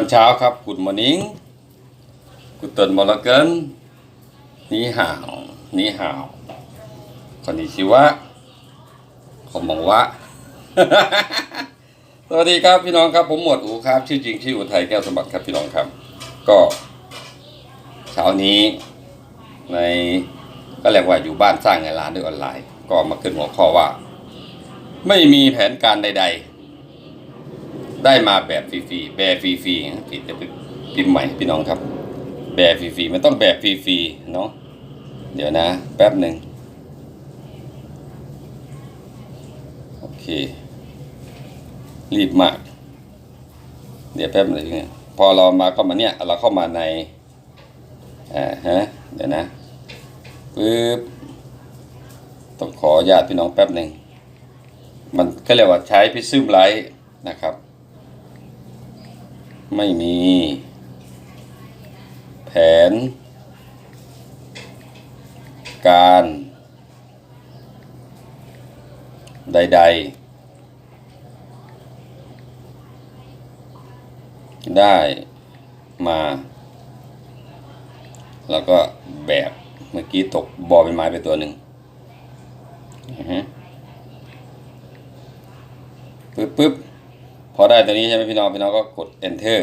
ตอนเช้าครับกุดมอนิ่งกุดตนมอลเกินนี่ห่าว นี่ห่าวคนนี้ชื่อว่าขอมองว่าสวัสดีครับพี่น้องครับ ผมหมวดอูครับ ชื่อจริงชื่ออุทัยแก้วสมบัติครับพี่น้องครับ ก็เช้านี้ในก็เรียกว่าอยู่บ้านสร้างเงินล้านด้วยออนไลน์ ก็มาขึ้นหัวข้อว่า ไม่มีแผนการใด ๆ ได้มาแบบฟรีๆแบบฟรีๆผิดแต่พิมพ์ใหม่พี่น้องครับ แบบฟรีๆมันต้องแบบฟรีๆเนาะเดี๋ยวนะ แป๊บหนึ่งโอเค รีบมาก เดี๋ยวแป๊บหนึงเนี่ยพอเรามาก็มาเนี่ย เราเข้ามาในอ่าฮะเดี๋ยวนะปึ๊บต้องขออนุญาตพี่น้องแป๊บหนึ่งมันก็เรียกว่าใช้พิซซึมไลท์นะครับ ไม่มี แผน การ ใด ๆ ได้มา แล้วก็แบบเมื่อกี้ตกบอใบไม้ไปตัวหนึ่งปึ๊บปึ๊บ พอได้ตัวนี้ใช่ไหมพี่น้องพี่น้องก็กด enter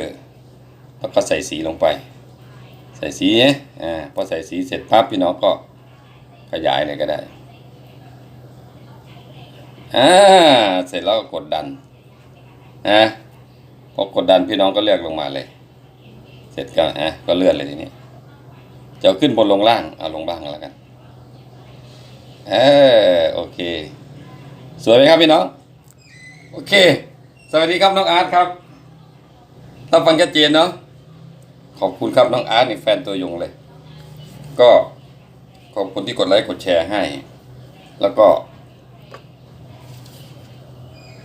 แล้วก็ใส่สีลงไป ใส่สีอ่าพอใส่สีเสร็จปั๊บพี่น้องก็ขยายเลยก็ได้อ่าเสร็จแล้วก็กดดันนะพอกดดันพี่น้องก็เลือกลงมาเลย เสร็จก็อะก็เลื่อนเลยทีนี้จะขึ้นบนลงล่างเอาลงล่างแล้วกันเออโอเค สวยไหมครับพี่น้อง โอเค วัสดีครับน้องอาร์ตครับถ้าฟังชัดเจนเนาะขอบคุณครับน้องอาร์ตนี่แฟนตัวยงเลย ก็ขอบคุณที่กดไลค์กดแชร์ให้ แล้วก็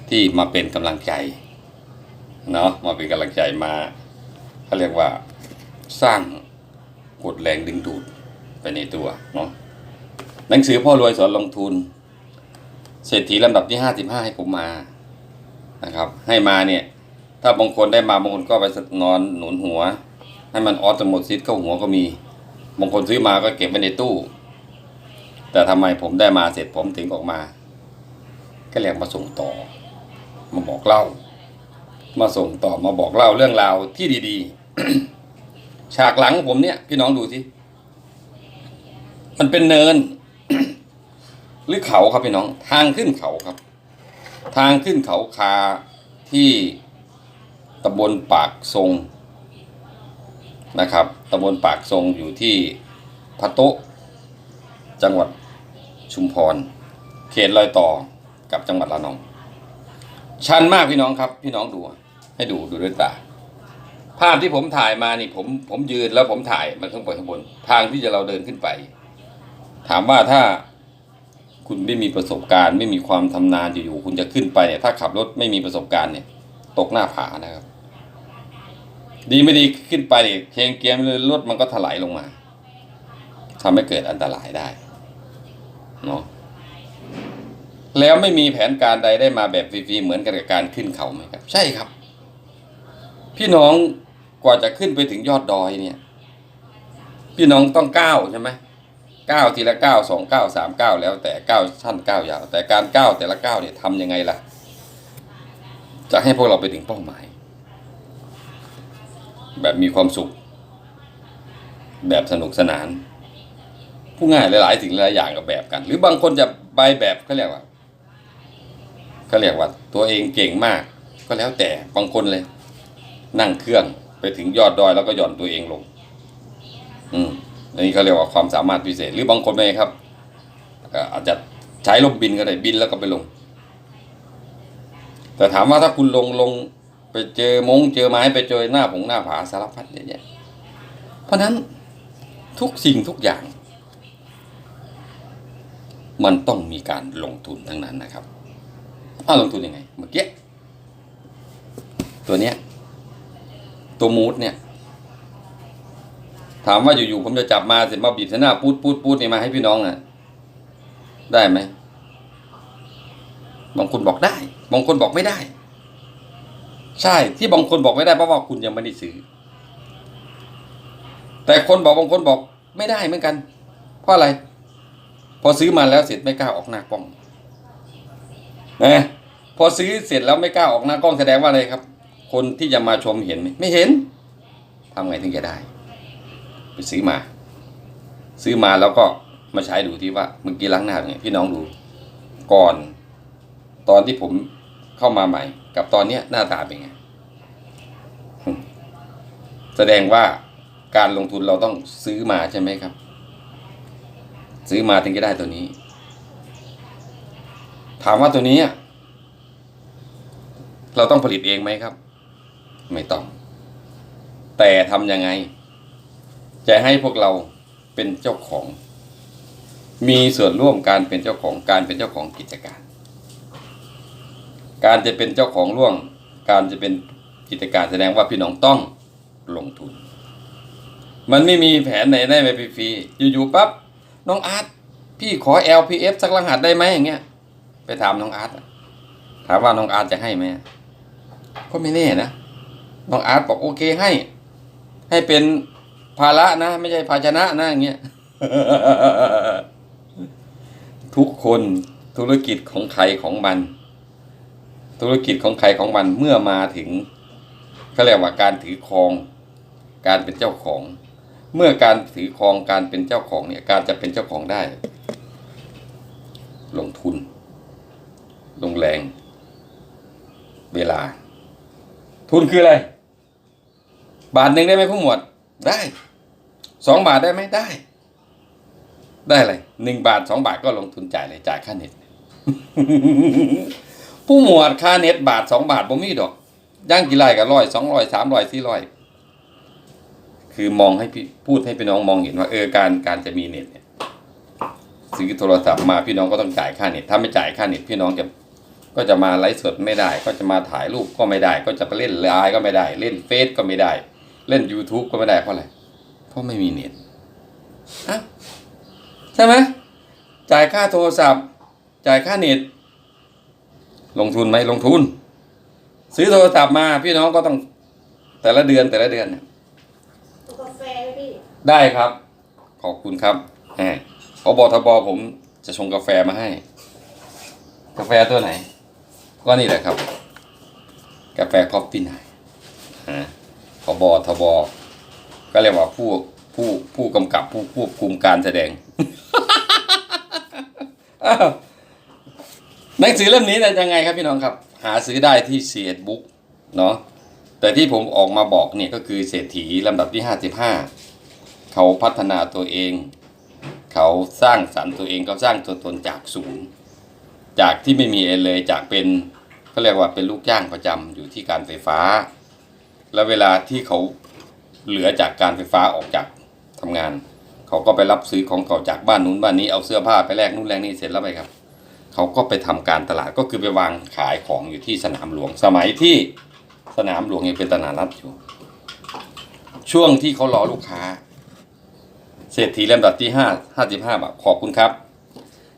ที่มาเป็นกำลังใจเนาะมาเป็นกำลังใจมาเขาเรียกว่าสร้างกดแรงดึงดูดไปในตัวเนาะหนังสือพ่อรวยสอนลงทุน เศรษฐีลำดับที่ห้าสิบห้าให้ผมมา นะครับ ให้มาเนี่ย ถ้าบางคนได้มาบางคนก็ไปนอนหนุนหัว ให้มันออสจนหมดซิดเข้าหัวก็มีบางคนซื้อมาก็เก็บไว้ในตู้ แต่ทำไมผมได้มาเสร็จผมถึงออกมา ก็เรียกมาส่งต่อ มาบอกเล่า มาส่งต่อมาบอกเล่าเรื่องราวที่ดี ๆ ฉากหลังผมเนี่ยพี่น้องดูสิมันเป็นเนิน หรือเขาครับพี่น้องทางขึ้นเขาครับ ทางขึ้นเขาคาที่ตำบลปากทรงนะครับตำบลปากทรงอยู่ที่พะโตะจังหวัดชุมพร เขตรอยต่อกับจังหวัดระนอง ชันมากพี่น้องครับ พี่น้องดู ให้ดูดูด้วยตา ภาพที่ผมถ่ายมานี่ผมผมยืนแล้วผมถ่ายมันข้างบนข้างบน ทางที่จะเราเดินขึ้นไป ถามว่าถ้า คุณไม่มีประสบการณ์ ไม่มีความทำนานอยู่ๆคุณจะขึ้นไปเนี่ยถ้าขับรถไม่มีประสบการณ์เนี่ย ตกหน้าผานะครับ ดีไม่ดีขึ้นไปเนี่ยเคงเกียมรถมันก็ถลายลงมาทำให้เกิดอันตรายได้เนาะแล้วไม่มีแผนการใดได้มาแบบฟรีๆเหมือนกันกับการขึ้นเขาไหมครับ ใช่ครับ พี่น้องกว่าจะขึ้นไปถึงยอดดอยเนี่ย พี่น้องต้องก้าวใช่ไหม ก้าวทีละก้าสองก้าสามก้าแล้วแต่ก้าวสั้นก้ายาว แต่การก้าแต่ละก้าเนี่ยทำยังไงล่ะ จะให้พวกเราไปถึงเป้าหมาย แบบมีความสุข แบบสนุกสนาน ผู้ง่ายหลายๆสิ่งหลายอย่างกับแบบกัน หรือบางคนจะไปแบบเขาเรียกว่าเขาเรียกว่า ตัวเองเก่งมาก ก็แล้วแต่บางคนเลย นั่งเครื่องไปถึงยอดดอยแล้วก็หย่อนตัวเองลง อืม อันนี้เขาเรียกว่าความสามารถพิเศษ หรือบางคนไม่ครับอาจจะใช้ลมบินก็ได้บินแล้วก็ไปลง แต่ถามว่าถ้าคุณลงลงไปเจอมงเจอไม้ไปเจอหน้าผงหน้าผาสารพัดเยอะแยะเพราะฉะนั้นทุกสิ่งทุกอย่าง มันต้องมีการลงทุนทั้งนั้นนะครับอ้าลงทุนยังไงเมื่อกี้ตัวเนี้ยตัวมูดเนี่ย ถามว่าอยู่ๆผมจะจับมาเสร็จมาบีบใส่หน้า ปูดปูดปูดนี่มาให้พี่น้องอะ ได้ไหมบางคนบอกได้ บางคนบอกไม่ได้ ใช่ที่บางคนบอกไม่ได้เพราะว่าคุณยังไม่ได้ซื้อแต่คนบอกบางคนบอกไม่ได้เหมือนกัน เพราะอะไร พอซื้อมาแล้วเสร็จไม่กล้าออกหน้ากล้องนะพอซื้อเสร็จแล้วไม่กล้าออกหน้ากล้องแสดงว่าอะไรครับ คนที่จะมาชมเห็นไหมไม่เห็นทำไงถึงจะได้ ซื้อมา ซื้อมาแล้วก็มาใช้ดูที่ว่าเมื่อกี้ล้างหน้าเป็นไงพี่น้องดู ก่อนตอนที่ผมเข้ามาใหม่ กับตอนเนี้ยหน้าตาเป็นไงแสดงว่าการลงทุนเราต้องซื้อมาใช่ไหมครับ ซื้อมาถึงจะได้ตัวนี้ ถามว่าตัวนี้ เราต้องผลิตเองไหมครับ ไม่ต้อง แต่ทำยังไง จะให้พวกเราเป็นเจ้าของ มีส่วนร่วมการเป็นเจ้าของการเป็นเจ้าของกิจการ การจะเป็นเจ้าของร่วมการจะเป็นกิจการแสดงว่าพี่น้องต้องลงทุน มันไม่มีแผนไหนได้ไปฟรีๆอยู่ๆปั๊บน้องอาร์ตพี่ขอ LPF สักรหัสได้ไหมอย่างเงี้ย ไปถามน้องอาร์ตถามว่าน้องอาร์ตจะให้ไหมก็ไม่แน่นะน้องอาร์ตบอกโอเคให้ ให้เป็น ภาระนะ ไม่ใช่ภาชนะนะอย่างเงี้ยทุกคนธุรกิจของใครของมัน ธุรกิจของใครของมันเมื่อมาถึงเขาเรียกว่าการถือครอง การเป็นเจ้าของ เมื่อการถือครองการเป็นเจ้าของเนี่ย การจะเป็นเจ้าของได้ ลงทุน ลงแรง เวลา ทุนคืออะไร บาทหนึ่งได้ไหมผู้หมวดได้ สองบาทได้ไหมได้ ได้อะไรหนึ่งบาทสองบาทก็ลงทุนจ่ายเลยจ่ายค่าเน็ต ผู้หมวดค่าเน็ตบาทสองบาทบ่มีดอกย่างกี่ไรกับร้อยสองร้อยสามร้อยสี่ร้อยคือมองให้พี่พูดให้พี่น้องมองเห็นว่าเออการการจะมีเน็ตเนี่ยซื้อโทรศัพท์มาพี่น้องก็ต้องจ่ายค่าเน็ตถ้าไม่จ่ายค่าเน็ตพี่น้องจะก็จะมาไลฟ์สดไม่ได้ ก็จะมาถ่ายรูปก็ไม่ได้ ก็จะไปเล่นไลน์ก็ไม่ได้ เล่นเฟซก็ไม่ได้ เล่น YouTube ก็ไม่ได้เพราะอะไร เพราะไม่มีเน็ตอะใช่ไหมจ่ายค่าโทรศัพท์ จ่ายค่าเน็ต ลงทุนไหมลงทุน ซื้อโทรศัพท์มาพี่น้องก็ต้องแต่ละเดือนแต่ละเดือนเนี่ยกาแฟไหมพี่ได้ครับ ขอบคุณครับแหมพบทบผมจะชงกาแฟมาให้ กาแฟตัวไหน ก็นี่แหละครับ กาแฟคอฟฟี่ไนฮะพบทบ ก็เรียกว่าผู้ผู้ผู้กำกับผู้ควบคุมการแสดงหนังสือเล่มนี้เนี่ยยังไงครับพี่น้องครับ หาซื้อได้ที่เซียดบุ๊กเนาะแต่ที่ผมออกมาบอกเนี่ยก็คือเศรษฐีลำดับที่ห้าสิบห้าเขาพัฒนาตัวเอง เขาสร้างสรรค์ตัวเองเขาสร้างตัวตนจากศูนย์จากที่ไม่มีอะไรเลยจากเป็นเขาเรียกว่าเป็นลูกจ้างประจำอยู่ที่การไฟฟ้า แล้วเวลาที่เขา เหลือจากการไฟฟ้าออกจากทำงาน เขาก็ไปรับซื้อของเก่าจากบ้านนู้นบ้านนี้เอาเสื้อผ้าไปแลกนู่นแลกนี่เสร็จแล้วไปครับ เขาก็ไปทำการตลาดก็คือไปวางขายของอยู่ที่สนามหลวง สมัยที่สนามหลวงยังเป็นตลาดนัดอยู่ ช่วงที่เขารอลูกค้า เศรษฐีลำดับที่ห้าห้าสิบห้าบาทขอบคุณครับ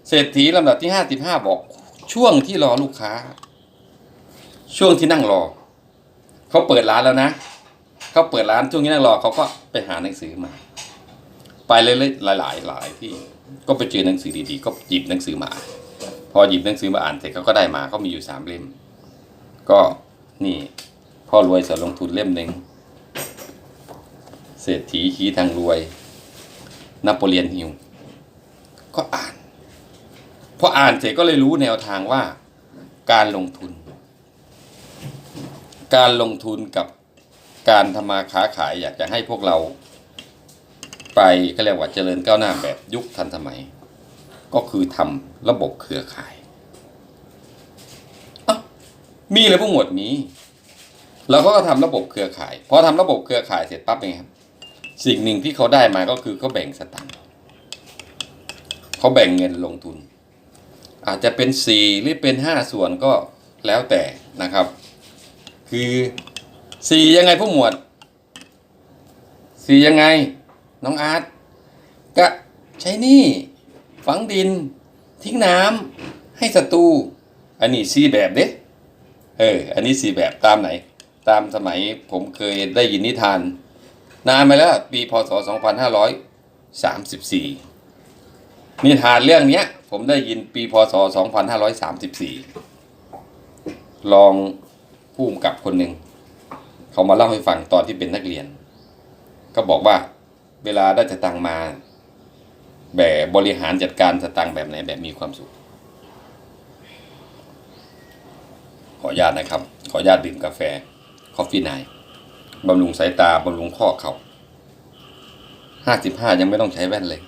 เศรษฐีลำดับที่ห้าสิบห้าบอก ช่วงที่รอลูกค้า ช่วงที่นั่งรอเขาเปิดร้านแล้วนะ เขาเปิดร้านช่วงที่นั่งรอเขาก็ไปหาหนังสือมา ไปเลยหลายๆหลายที่ก็ไปเจอหนังสือดีๆ ก็หยิบหนังสือมา พอหยิบหนังสือมาอ่านเสร็จเขาก็ได้มาเขามีอยู่สามเล่ม ก็นี่พ่อรวยสอนลงทุนเล่มหนึ่งเศรษฐีขี้ทางรวยนโปเลียนฮิวก็อ่านพออ่านเสร็จก็เลยรู้แนวทางว่า การลงทุน การลงทุนกับ การทำมาค้าขายอยากจะให้พวกเรา ไปก็เรียกว่าเจริญก้าวหน้าแบบยุคทันสมัย ก็คือทำระบบเครือข่ายมีเลยพวกหมวดมีเราก็ทำระบบเครือข่ายพอทำระบบเครือข่ายเสร็จปั๊บเป็นไงครับ สิ่งหนึ่งที่เขาได้มาก็คือเขาแบ่งสตังค์เขาแบ่งเงินลงทุน อาจจะเป็นสี่หรือเป็นห้าส่วนก็แล้วแต่นะครับ คือ สี่ยังไงผู้หมวดสี่ยังไง น้องอาร์ตก็ใช้นี่ฝังดิน ทิ้งน้ำให้ศัตรูอันนี้สี่แบบเด้เออ อันนี้สี่แบบตามไหน ตามสมัยผมเคยได้ยินนิทาน นานมาแล้ว ปีพศ 2534 นิทานเรื่องนี้ผมได้ยินปีพศ 2534 ลองผู้กับคนหนึ่ง เขามาเล่าให้ฟังตอนที่เป็นนักเรียน ก็บอกว่าเวลาได้สตังมาแบบบริหารจัดการสตังแบบไหนแบบมีความสุข ขออนุญาตนะครับ ขออนุญาตดื่มกาแฟคอฟฟี่ไนบำรุงสายตา บำรุงข้อเข่าห้าสิบห้ายังไม่ต้องใช้แว่นเลย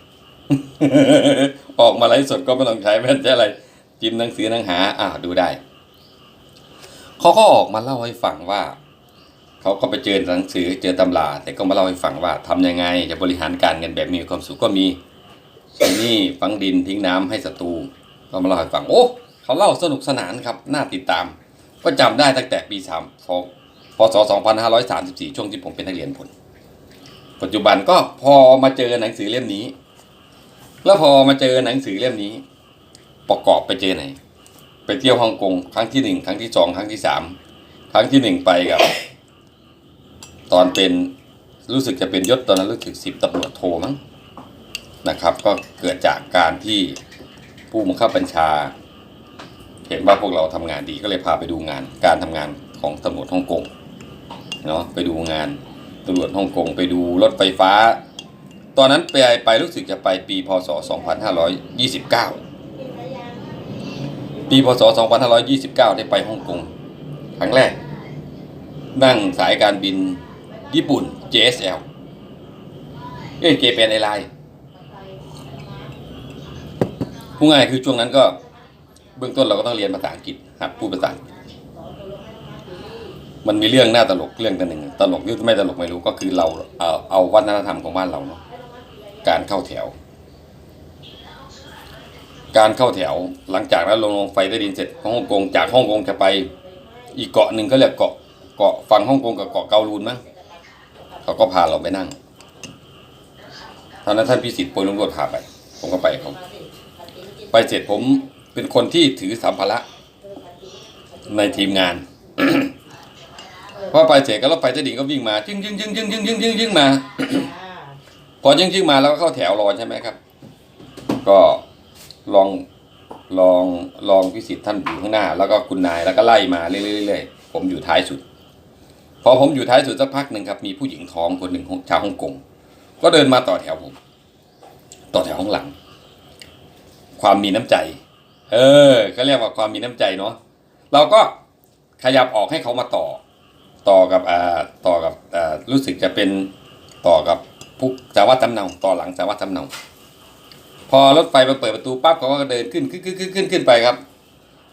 ออกมาไลฟ์สดก็ไม่ต้องใช้แว่นใช่อะไร จิ้มหนังสือหนังหา อ่าดูได้ เขาก็ออกมาเล่าให้ฟังว่า เขาก็ไปเจอหนังสือเจอตำราแต่ก็มาเล่าให้ฟังว่าทำยังไงจะบริหารการเงินแบบมีความสุขก็มีใช้นี่ฝังดินทิ้งน้ำให้ศัตรูก็มาเล่าให้ฟังโอ้เขาเล่าสนุกสนานครับน่าติดตาม ก็จำได้ตั้งแต่ปีสามพศ2534 ช่วงที่ผมเป็นนักเรียนผล ปัจจุบันก็พอมาเจอหนังสือเล่มนี้ แล้วพอมาเจอหนังสือเล่มนี้ ประกอบไปเจอไหน ไปเที่ยวฮ่องกงครั้งที่หนึ่งครั้งที่สองครั้งที่สามครั้งที่หนึ่งไปกับ ตอนเป็นรู้สึกจะเป็นยศตอนนั้นรู้สึกสิบตำรวจโทมั้งนะครับ ก็เกิดจากการที่ผู้บังคับบัญชา เห็นว่าพวกเราทำงานดีก็เลยพาไปดูงาน การทำงานของตำรวจฮ่องกงเนาะไปดูงานตำรวจฮ่องกงไปดูรถไฟฟ้า ตอนนั้นไปไปรู้สึกจะไปปีพศ 2529กินระยาปีพศ 2529 ได้ไปฮ่องกงครั้งแรก นั่งสายการบิน ญี่ปุ่น JSL เอ้ย JPN Airlines ผู้ง่ายคือช่วงนั้นก็เบื้องต้นเราก็ต้องเรียนภาษาอังกฤษหัดพูดภาษาอังกฤษมันมีเรื่องน่าตลกเรื่องกันหนึ่งตลกหรือไม่ตลกไม่รู้ก็คือเราเอาเอาวัฒนธรรมของบ้านเราเนาะการเข้าแถว การเข้าแถวหลังจากนั้นลงลงไฟใต้ดินเสร็จของฮ่องกงจากฮ่องกงจะไป อีกเกาะหนึ่งก็เรียกเกาะเกาะฝั่งฮ่องกงกับเกาะเกาลูนมั้ง เขาก็พาเราไปนั่งตอนนั้นท่านพิสิทธิ์ปรยลุงโรดพาไป ผมก็ไปกับเขาไปเสร็จผมเป็นคนที่ถือสัมภาระในทีมงานพอไปเสร็จก็รถไฟใต้ดินก็วิ่งมาจึ้งจึ้งจึ้งจึ้งจึ้งจึ้งจึ้งจึ้งมา พอจึ้งจึ้งมาแล้วก็เข้าแถวรอใช่ไหมครับ ก็ลองลองลองพิสิทธิ์ท่านอยู่ข้างหน้า แล้วก็คุณนายแล้วก็ไล่มาเรื่อยๆผมอยู่ท้ายสุด พอผมอยู่ท้ายสุดสักพักหนึ่งครับมีผู้หญิงท้องคนหนึ่งชาวฮ่องกงก็เดินมาต่อแถวผม ต่อแถวข้างหลัง ความมีน้ำใจ เออก็เรียกว่าความมีน้ำใจเนาะเราก็ขยับออกให้เขามาต่อ ต่อกับอ่าต่อกับอ่ารู้สึกจะเป็นต่อกับผู้สาวัตตำเนาต่อหลังสาวัตตำเนาพอรถไฟมาเปิดประตูปั๊บเขาก็เดินขึ้นขึ้นขึ้นขึ้นขึ้นขึ้นไปครับ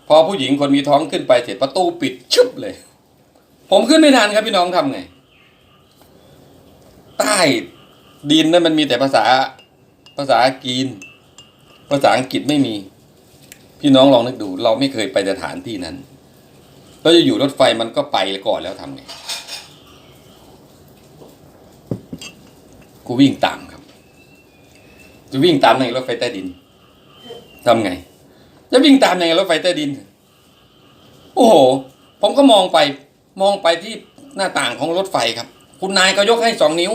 พอผู้หญิงคนมีท้องขึ้นไปเสร็จประตูปิดชุบเลย ผมขึ้นไม่ทันครับพี่น้องทำไง ใต้ดินนั้นมันมีแต่ภาษาภาษากีน ภาษาอังกฤษไม่มี พี่น้องลองนึกดู เราไม่เคยไปสถานที่นั้นเราจะอยู่รถไฟมันก็ไปก่อนแล้วทำไงกูวิ่งตามครับ จะวิ่งตามในรถไฟใต้ดินทำไง จะวิ่งตามในรถไฟใต้ดิน โอ้โห ผมก็มองไป มองไปที่หน้าต่างของรถไฟครับ คุณนายก็ยกให้สองนิ้ว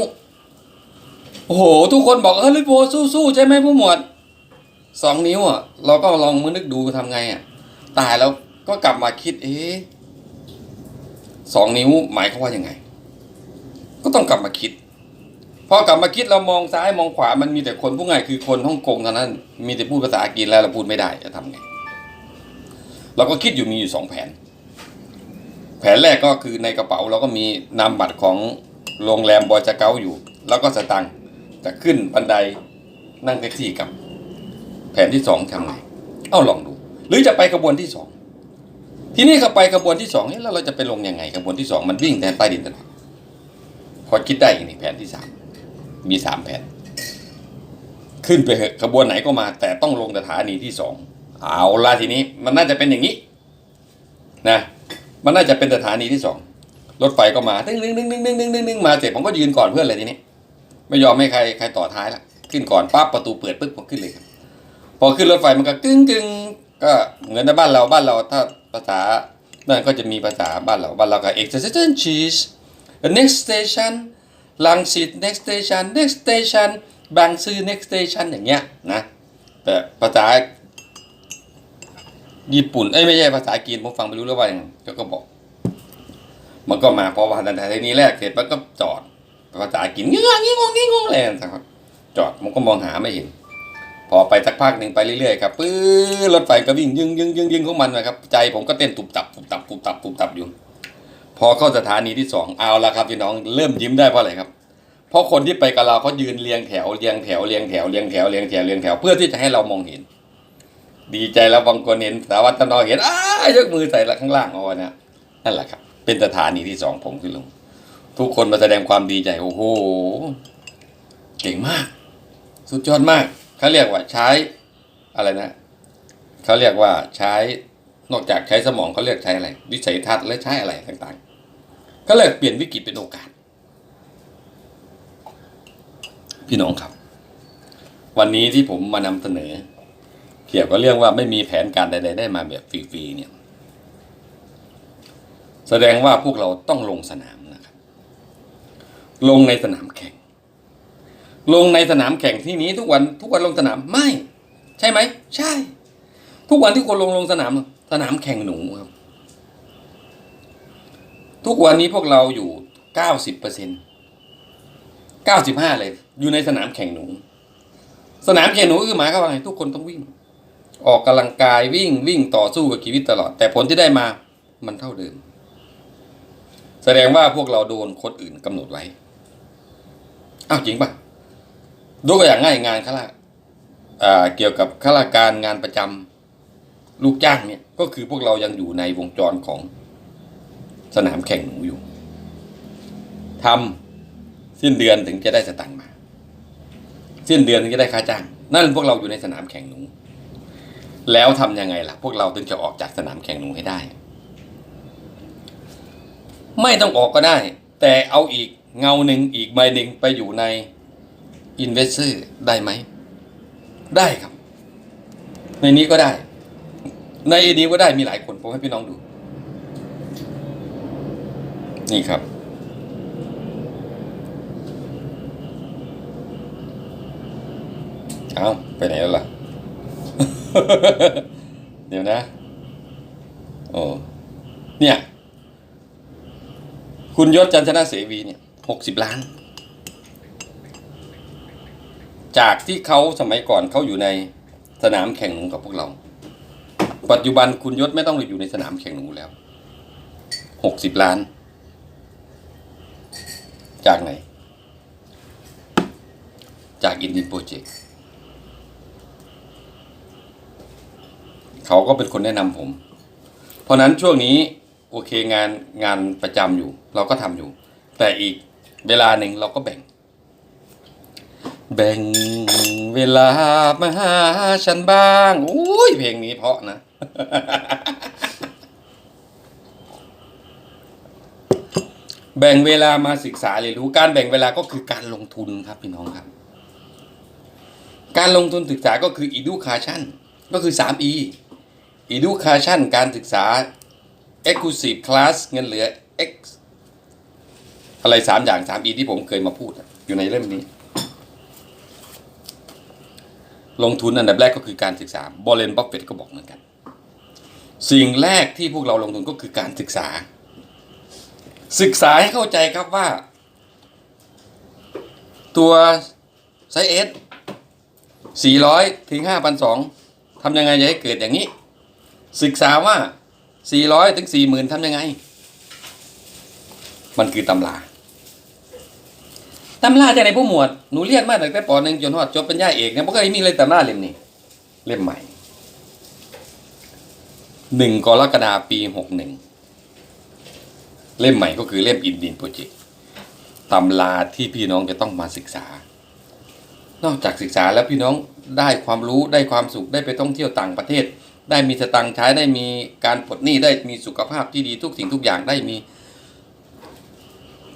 โอ้โห ทุกคนบอกเออลิโบสู้ๆใช่ไหมผู้หมวดสองนิ้วอะ เราก็ลองมือนึกดูทำไงอะ ตายแล้วก็กลับมาคิด เอ๊ะสองนิ้วหมายเขามว่ายังไง ก็ต้องกลับมาคิดพอกลับมาคิดเรามองซ้ายมองขวามันมีแต่คนผู้ง่ายคือคนฮ่องกงเท่านั้น มีแต่พูดภาษาอังกฤษแล้วเราพูดไม่ได้จะทำไง เราก็คิดอยู่มีอยู่สองแผน ผนแรกก็คือในกระเป๋าเราก็มีนามบัตรของโรงแรมบอยจเก้าอยู่ แล้วก็สตังค์จะขึ้นบันไดนั่งแท็กซี่กลับ แผนที่สองทำไง เอ้าลองดู หรือจะไปกระบวนที่สองทีนี้เขาไปกระบวนที่สองแล้วเราจะไปลงยังไงกระบวนที่สองมันวิ่งแทนใต้ดินตลอดพอคิดได้อีกนี่แผนที่สามมีสามแผน ขึ้นไปเหอะขบวนไหนก็มา แต่ต้องลงสถานีที่สองเอาละทีนี้มันน่าจะเป็นอย่างนี้ นะ มันน่าจะเป็นสถานีที่สองรถไฟก็มาดึงดึงดึงดึงดึงดึงดึงดึงมาเสร็จผมก็ยืนก่อนเพื่อนเลยทีนี้ ไม่ยอมให้ใครใครต่อท้ายละขึ้นก่อนปั๊บประตูเปิดปึ๊บผมขึ้นเลยครับพอขึ้นรถไฟมันก็กึ้งกึ้งก็เหมือนในบ้านเราบ้านเราถ้าภาษานั่นก็จะมีภาษาบ้านเราบ้านเราก็ extension cheese next station ลังสิต next station next station บางซื่อ next station อย่างเงี้ยนะแต่ภาษา ญี่ปุ่น เอ้ยไม่ใช่ภาษาจีนผมฟังไม่รู้เรื่องว่าอย่างก็ก็บอก มันก็มาพอวันทันทีนี้แรกเสร็จมันก็จอดภาษาจีนงี้งงี้งงงี้งงอะไรต่างๆจอดมันก็มองหาไม่เห็น พอไปสักพักหนึ่งไปเรื่อยๆครับปื้อรถไฟก็วิ่งยึงยึงยึงยึงของมันนะครับ ใจผมก็เต้นตุบตับตุบตับตุบตับตุบตับอยู่ พอเข้าสถานีที่สองเอาละครับพี่น้องเริ่มยิ้มได้เพราะอะไรครับเพราะคนที่ไปกับเราเขายืนเรียงแถวเรียงแถวเรียงแถวเรียงแถวเรียงแถวเรียงแถวเพื่อที่จะให้เรามองเห็น ดีใจแล้วบางคนเห็นสาวัตนอเห็นอ้ายกมือใส่ละข้างล่างเอาไว้นะนั่นแหละครับ เป็นสถานีที่สองผมขึ้นลงทุกคนมาแสดงความดีใจโอ้โหเก่งมาก สุดยอดมากเขาเรียกว่าใช้อะไรนะเขาเรียกว่าใช้นอกจากใช้สมองเขาเรียกใช้อะไร วิสัยทัศน์และใช้อะไรต่างๆก็เลยเปลี่ยนวิกฤตเป็นโอกาส พี่น้องครับ วันนี้ที่ผมมานำเสนอ เกี่ยวกับเรื่องว่าไม่มีแผนการใด ๆ ได้มาแบบฟรีๆเนี่ย แสดงว่าพวกเราต้องลงสนามนะครับ ลงในสนามแข่ง ลงในสนามแข่งที่นี้ทุกวันทุกวันลงสนามไม่ ใช่ไหมใช่ ทุกวันที่คนลงลงสนามสนามแข่งหนูครับ ทุกวันนี้พวกเราอยู่เก้าสิบเปอร์เซ็นเก้าสิบห้าเลย อยู่ในสนามแข่งหนู สนามแข่งหนูคือหมายความว่าไงทุกคนต้องวิ่ง ออกกำลังกายวิ่งวิ่งต่อสู้กับชีวิตตลอด แต่ผลที่ได้มามันเท่าเดิม แสดงว่าพวกเราโดนคนอื่นกำหนดไว้อ้าวจริงปะดูตัวอย่างง่ายงานข้าราชเกี่ยวกับข้าราชการงานประจำลูกจ้างเนี่ยก็คือพวกเรายังอยู่ในวงจรของสนามแข่งหนูอยู่ทำสิ้นเดือนถึงจะได้สตังค์มา สิ้นเดือนถึงจะได้ค่าจ้าง นั่นพวกเราอยู่ในสนามแข่งหนู แล้วทำยังไงล่ะ พวกเราถึงจะออกจากสนามแข่งหนูให้ได้ ไม่ต้องออกก็ได้ แต่เอาอีกเงาหนึ่งอีกใบหนึ่งไปอยู่ในอินเวสเซอร์ได้ไหม ได้ครับ ในนี้ก็ได้ ในนี้ก็ได้มีหลายคนผมให้พี่น้องดู นี่ครับเอาไปไหนแล้วล่ะ เดี๋ยวนะโอ้เนี่ย คุณยศจันทนาเสวีเนี่ยหกสิบล้าน จากที่เขาสมัยก่อนเขาอยู่ในสนามแข่งหนูกับพวกเรา ปัจจุบันคุณยศไม่ต้องอยู่ในสนามแข่งหนูแล้วหกสิบล้าน จากไหน จากอินดิโปรเจกต์ เขาก็เป็นคนแนะนำผม เพราะนั้นช่วงนี้โอเคงานงานประจำอยู่ เราก็ทำอยู่ แต่อีกเวลาหนึ่งเราก็แบ่ง แบ่งเวลามาหาฉันบ้างอุ้ยเพลงนี้เพราะนะแบ่งเวลามาศึกษาเรียนรู้การแบ่งเวลาก็คือการลงทุนครับพี่น้องครับ การลงทุนศึกษาก็คือ education ก็คือ 3e education การศึกษา exclusive class เงินเหลือ x อะไรสามอย่าง 3e ที่ผมเคยมาพูด อยู่ในเล่มนี้ ลงทุนอันดับแรกก็คือการศึกษาบอลเลนบัฟเฟตก็บอกเหมือนกัน สิ่งแรกที่พวกเราลงทุนก็คือการศึกษา ศึกษาให้เข้าใจครับว่า ตัวไซเอส400 ถึง 5,200ทำยังไงจะให้เกิดอย่างนี้ ศึกษาว่า 400 ถึง 40,000ทำยังไง มันคือตำราตำราจากในผู้หมวด หนูเรียนมาตั้งแต่ปหนึ่งจนฮอดจบเป็นย่าเอกเนี่ยบ่เคยมีเลยตำราเล่มนี้ เล่มใหม่หนึ่งกรกฎาปีหกหนึ่งเล่มใหม่ก็คือเล่มอินดินโปรเจกต์ตำราที่พี่น้องจะต้องมาศึกษา นอกจากศึกษาแล้วพี่น้องได้ความรู้ได้ความสุขได้ไปท่องเที่ยวต่างประเทศ ได้มีสตังค์ใช้ได้มีการปลดหนี้ได้มีสุขภาพที่ดีทุกสิ่งทุกอย่างได้มี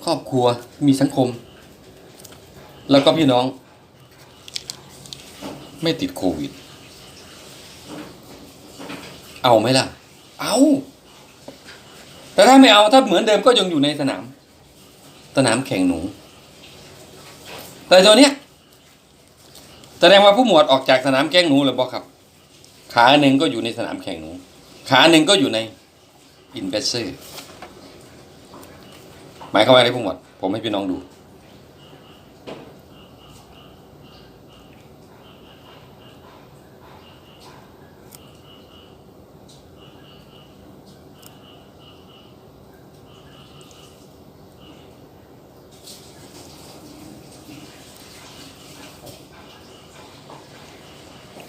ครอบครัวมีสังคม แล้วก็พี่น้อง ไม่ติดโควิด เอาไหมล่ะ เอาแต่ถ้าไม่เอาถ้าเหมือนเดิมก็ยังอยู่ในสนาม สนามแข่งหนู แต่ตัวเนี้ยแสดงว่าผู้หมวดออกจากสนามแข่งหนูเลยบอกครับ ขาหนึ่งก็อยู่ในสนามแข่งหนู ขาหนึ่งก็อยู่ในอินเวสเซอร์หมายความว่าอะไรผู้หมด ผมให้พี่น้องดู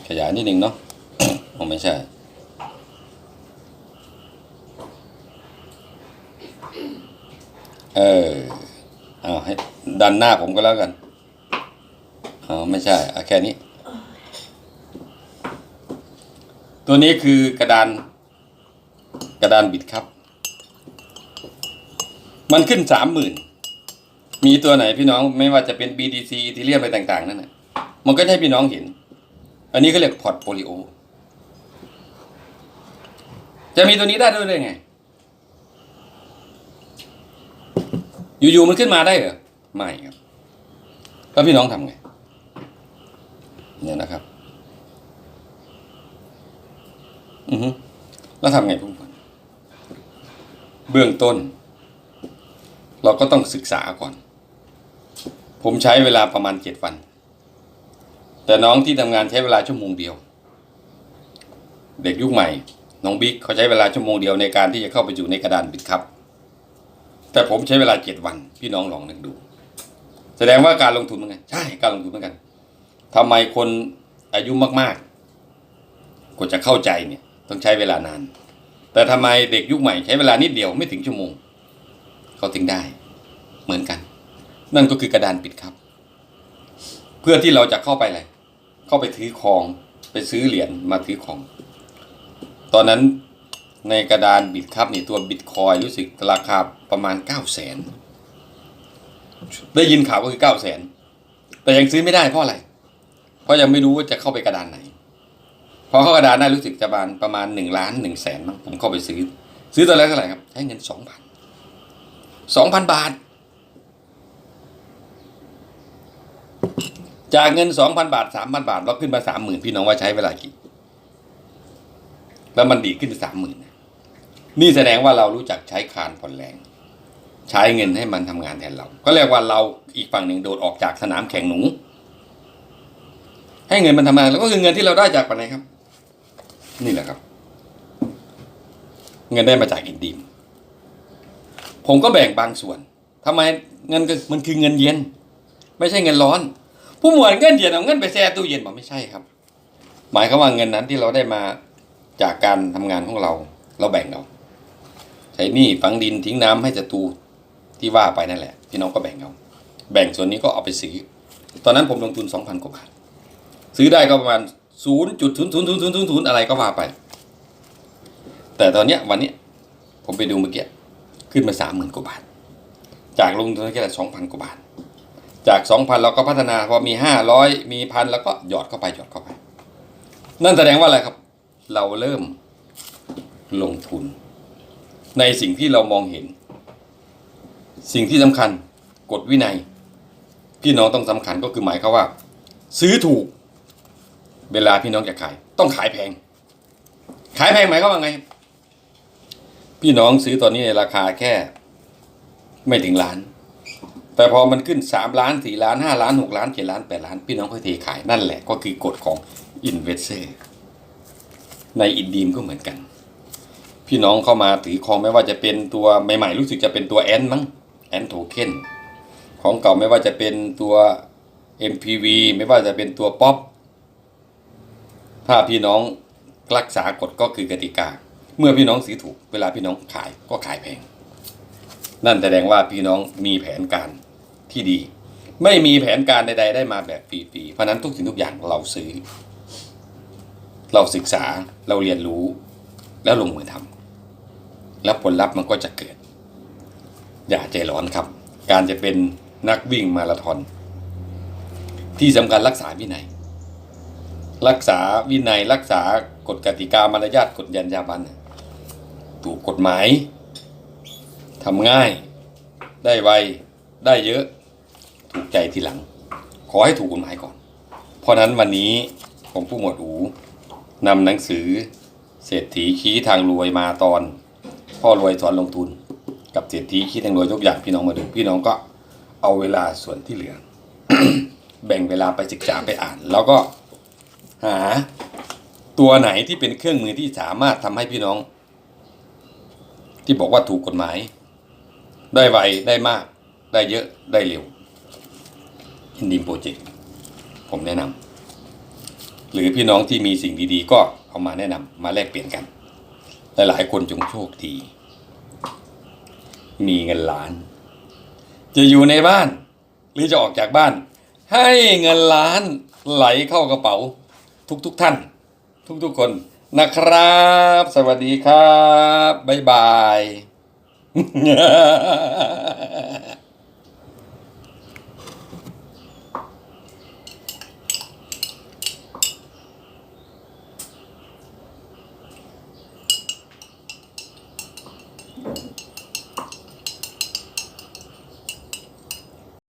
ขยายนิดนึงเนาะ ไม่ใช่ เออเอาให้ดันหน้าผมก็แล้วกันอ๋อไม่ใช่เอาแค่นี้ ตัวนี้คือกระดาน กระดานบิดครับ มันขึ้นสามหมื่นมีตัวไหนพี่น้องไม่ว่าจะเป็น BDC อีทีเรียมอะไรต่าง ๆ นั่นนะมันก็ให้พี่น้องเห็น อันนี้ก็เรียกพอร์ตโฟลิโอ จะมีตัวนี้ได้ด้วยได้ไง อยู่ๆมันขึ้นมาได้เหรอ ไม่ครับแล้วพี่น้องทำไง เนี่ยนะครับ อือฮึแล้วทำไงพุ่งก่อนเบื้องต้น เราก็ต้องศึกษาก่อน ผมใช้เวลาประมาณเจ็ดวัน แต่น้องที่ทำงานใช้เวลาชั่วโมงเดียว เด็กยุคใหม่ น้องบิ๊กเขาใช้เวลาชั่วโมงเดียวในการที่จะเข้าไปอยู่ในกระดานบิดครับ แต่ผมใช้เวลาเจ็ดวัน พี่น้องลองนึกดู แสดงว่าการลงทุนเหมือนกันใช่การลงทุนเหมือนกันทำไมคนอายุมากๆกว่าจะเข้าใจเนี่ยต้องใช้เวลานาน แต่ทำไมเด็กยุคใหม่ใช้เวลานิดเดียวไม่ถึงชั่วโมง เขาถึงได้ เหมือนกัน นั่นก็คือกระดานปิดครับ เพื่อที่เราจะเข้าไปอะไรเข้าไปถือครองไปซื้อเหรียญมาถือครอง ตอนนั้นในกระดานบิตครับนี่ตัวบิตคอยรู้สึกราคาประมาณเก้าแสนได้ยินข่าวก็คือเก้าแสนแต่ยังซื้อไม่ได้เพราะอะไร เพราะยังไม่รู้ว่าจะเข้าไปกระดานไหนพอเข้ากระดานได้รู้สึกจะประมาณประมาณหนึ่งล้านหนึ่งแสนมั้งผมเข้าไปซื้อ ซื้อตอนแรกเท่าไหร่ครับใช้เงินสองพันสองพันบาท จากเงินสองพันบาทสามพันบาทเราขึ้นมาสามหมื่นพี่น้องว่าใช้เวลากี่ แล้วมันดีขึ้นสามหมื่นนี่แสดงว่าเรารู้จักใช้คานผ่อนแรง ใช้เงินให้มันทำงานแทนเรา ก็เรียกว่าเราอีกฝั่งหนึ่งโดดออกจากสนามแข่งหนู ให้เงินมันทำงานแล้วก็คือเงินที่เราได้จากปันไหนครับ นี่แหละครับ เงินได้มาจากอินดีมผมก็แบ่งบางส่วนทำไมเงินมันคือเงินเย็น ไม่ใช่เงินร้อน ผู้หมวดเงินเย็นเอาเงินไปแช่ตู้เย็นบอกไม่ใช่ครับ หมายความว่าเงินนั้นที่เราได้มา จากการทำงานของเราเราแบ่งเอาใช้นี้ฝังดินทิ้งน้ำให้ศัตรูที่ว่าไปนั่นแหละพี่น้องก็แบ่งเอาแบ่งส่วนนี้ก็เอาไปซื้อ ตอนนั้นผมลงทุนสองพันกว่าบาทซื้อได้ก็ประมาณศูนย์จุดศูนย์ศูนย์ศูนย์ศูนย์ศูนย์อะไรก็ว่าไป แต่ตอนเนี้ยวันเนี้ยผมไปดูเมื่อกี้ขึ้นมาสามหมื่นกว่าบาท จากลงทุนแค่สองพันกว่าบาท จากสองพันเราก็พัฒนาพอมีห้าร้อยมีพันแล้วก็หยอดเข้าไปหยอดเข้าไป นั่นแสดงว่าอะไรครับ เราเริ่มลงทุน ในสิ่งที่เรามองเห็น สิ่งที่สำคัญกฎวินัย พี่น้องต้องสำคัญก็คือหมายเขาว่า ซื้อถูก เวลาพี่น้องจะขาย ต้องขายแพง ขายแพงหมายความว่าไง พี่น้องซื้อตอนนี้ในราคาแค่ไม่ถึงล้าน แต่พอมันขึ้นสามล้านสี่ล้านห้าล้านหกล้านเจ็ดล้านแปดล้าน พี่น้องค่อยเทขายนั่นแหละก็คือกฎของอินเวสเซอร์ ในอินดีมก็เหมือนกัน พี่น้องเข้ามาถือครองไม่ว่าจะเป็นตัวใหม่ๆรู้สึกจะเป็นตัวแอนมั้งแอนโทเค็นของเก่าไม่ว่าจะเป็นตัว MPV ไม่ว่าจะเป็นตัวป๊อปถ้าพี่น้องรักษากฎก็คือกติกา เมื่อพี่น้องซื้อถูก เวลาพี่น้องขายก็ขายแพง นั่นแสดงว่าพี่น้องมีแผนการที่ดี ไม่มีแผนการใดๆได้มาแบบฟรีๆเพราะฉะนั้นทุกสิ่งทุกอย่างเราซื้อ เราศึกษาเราเรียนรู้ แล้วลงมือทำแล้วผลลัพธ์มันก็จะเกิด อย่าใจร้อนครับ การจะเป็นนักวิ่งมาราธอนที่สำคัญรักษาวินัย รักษาวินัยรักษากฎกติกามารยาทกฎยัญญาบันถูกกฎหมายทำง่าย ได้ไว ได้เยอะ ถูกใจทีหลัง ขอให้ถูกกฎหมายก่อน เพราะนั้นวันนี้ผมผู้หมวดอู นำหนังสือเศรษฐีขี้ทางรวยมาตอน พ่อรวยสอนลงทุน กับเศรษฐีขี้ทางรวยยกอย่างพี่น้องมาดูพี่น้องก็เอาเวลาส่วนที่เหลือ แบ่งเวลาไปศึกษาไปอ่าน แล้วก็หาตัวไหนที่เป็นเครื่องมือที่สามารถทำให้พี่น้อง ที่บอกว่าถูกกฎหมาย ได้ไวได้มาก ได้เยอะได้เร็วอินดีมโปรเจกต์ผมแนะนำ หรือพี่น้องที่มีสิ่งดีๆ ก็เอามาแนะนำมาแลกเปลี่ยนกัน หลายๆคนจงโชคดี มีเงินล้าน จะอยู่ในบ้าน หรือจะออกจากบ้าน ให้เงินล้านไหลเข้ากระเป๋า ทุกๆทท่าน ทุกๆคนนะครับ สวัสดีครับ บ๊ายบาย